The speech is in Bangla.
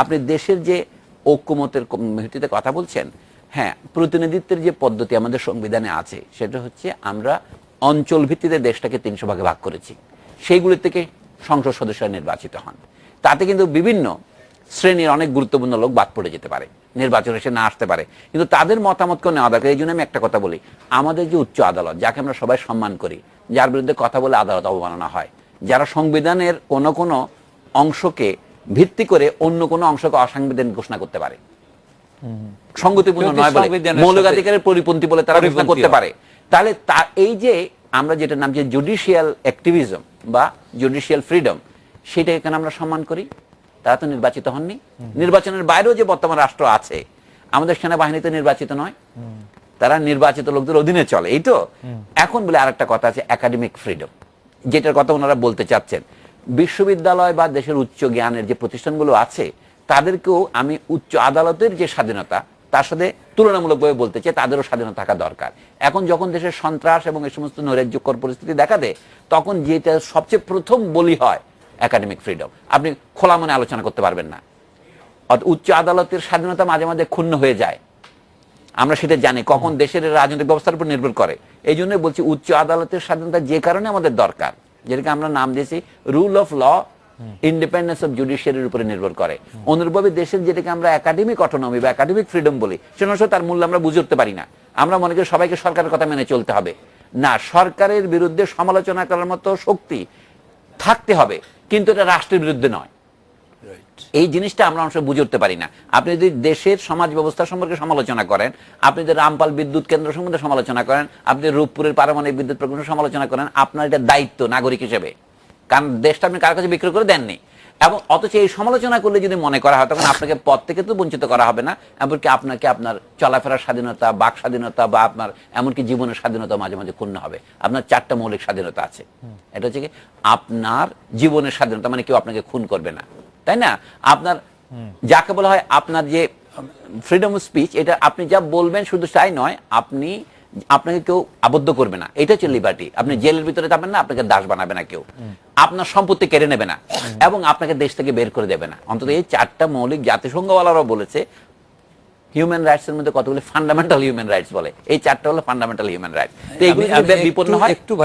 আপনি দেশের যে ঐক্যমতের ভিত্তিতে কথা বলছেন হ্যাঁ প্রতিনিধিত্বের যে পদ্ধতি আমাদের সংবিধানে আছে, সেটা হচ্ছে আমরা অঞ্চল ভিত্তিতে দেশটাকে তিনশো ভাগে ভাগ করেছি। সেইগুলি থেকে সংসদ সদস্যরা নির্বাচিত হন। তাতে কিন্তু বিভিন্ন শ্রেণির অনেক গুরুত্বপূর্ণ লোক বাদ পড়ে যেতে পারে, নির্বাচনে সে না আসতে পারে। কিন্তু তাদের মতামতকেও নেওয়া দরকার, এই জন্য আমি একটা কথা বলি। আমাদের যে উচ্চ আদালত, যাকে আমরা সবাই সম্মান করি, যার বিরুদ্ধে কথা বলে আদালত অবমাননা হয়, যারা সংবিধানের কোনো কোনো অংশকে ভিত্তি করে অন্য কোনো অংশকে অসাংবিধানিক ঘোষণা করতে পারে। সংগতিপূর্ণ নয় বলে সংবিধানের মৌলিকাধিকারের পরিপন্থী বলে তারা ঘোষণা করতে পারে। তাহলে তা এই যে আমরা যেটা নাম যে জুডিশিয়াল অ্যাক্টিভিজম বা জুডিশিয়াল ফ্রিডম সেটা এখানে আমরা সম্মান করি? তারা তো নির্বাচিত হননি। নির্বাচনের বাইরেও যে বর্তমান রাষ্ট্র আছে আমাদের সেনাবাহিনীতে নির্বাচিত নয়। তারা নির্বাচিত লোকদের অধীনে চলে এই তো? এখন বলে আরেকটা কথা আছে একাডেমিক ফ্রিডম যেটার কথা ওনারা বলতে চাচ্ছেন। বিশ্ববিদ্যালয় বা দেশের উচ্চ জ্ঞানের যে প্রতিষ্ঠানগুলো আছে, তাদেরকেও আমি উচ্চ আদালতের যে স্বাধীনতা, তার সাথে তুলনামূলকভাবে বলতে চাই, তাদেরও স্বাধীনতা থাকা দরকার। এখন যখন দেশের সন্ত্রাস এবং এই সমস্ত নৈরাজ্যকর পরিস্থিতি দেখা দেয়, তখন যেটা সবচেয়ে প্রথম বলি হয় একাডেমিক ফ্রিডম আপনি খোলা মনে আলোচনা করতে পারবেন না। উচ্চ আদালতের স্বাধীনতা মাঝে মাঝে ক্ষুণ্ণ হয়ে যায়। আমরা সেটা জানি কখন দেশের রাজনৈতিক ব্যবস্থার উপর নির্ভর করে। এই জন্য বলছি, উচ্চ আদালতের স্বাধীনতা যে কারণে আমাদের দরকার। যেটাকে আমরা নাম দিয়েছি rule of law independence of জুডিশিয়ারির উপরে নির্ভর করে। অনুরূপভাবে দেশের যেটাকে আমরা একাডেমিক অটোনমি বা একাডেমিক ফ্রিডম বলি সেটা তার মূল্য আমরা বুঝে উঠতে পারি না। আমরা মনে করি সবাইকে সরকারের কথা মেনে চলতে হবে। না, সরকারের বিরুদ্ধে সমালোচনা করার মতো শক্তি থাকতে হবে, কিন্তু এটা রাষ্ট্রের বিরুদ্ধে নয়। এই জিনিসটা আমরা সময় বুঝে উঠতে পারি না। আপনি যদি দেশের সমাজ ব্যবস্থা সম্পর্কে সমালোচনা করেন আপনি যদি রামপাল বিদ্যুৎ কেন্দ্র সম্বন্ধে সমালোচনা করেন আপনি রূপপুরের পারমাণবিক বিদ্যুৎ প্রকল্প সমালোচনা করেন আপনার এটা দায়িত্ব নাগরিক হিসেবে। কারণ দেশটা আপনি কার কাছে বিক্রি করে দেননি। এবং অথচ এই সমালোচনা করলে যদি মনে করা হয় তখন আপনাকে পদ থেকে তো বঞ্চিত করা হবে না এমনকি আপনাকে আপনার চলাফেরার স্বাধীনতা বাক স্বাধীনতা বা আপনার এমনকি জীবনের স্বাধীনতা মাঝে মাঝে ক্ষুণ্ণ হবে। আপনার চারটা মৌলিক স্বাধীনতা আছে। এটা হচ্ছে কি আপনার জীবনের স্বাধীনতা মানে কেউ আপনাকে খুন করবে না। তাই না? আপনার যাকে বলা হয় আপনার যে ফ্রিডম অফ স্পিচ এটা আপনি যা বলবেন শুধু তাই নয় আপনি আপনাকে কেউ আবদ্ধ করবে না। এটা হচ্ছে লিবার্টি আপনি জেলের ভিতরে যাবেন না আপনাকে দাস বানাবে না কেউ। আপনার সম্পত্তি কেড়ে নেবে না এবং আপনাকে দেশ থেকে বের করে দেবে না। অন্তত এই চারটা মৌলিক জাতিসংঘওয়ালারাও বলেছে হিউম্যান রাইটস এর মধ্যে কতগুলি ফান্ডামেন্টাল হিউম্যান রাইটস বলে? এই চারটা হলো ফান্ডামেন্টাল হিউম্যান রাইটস তো যদি বিপন্ন হয় একটু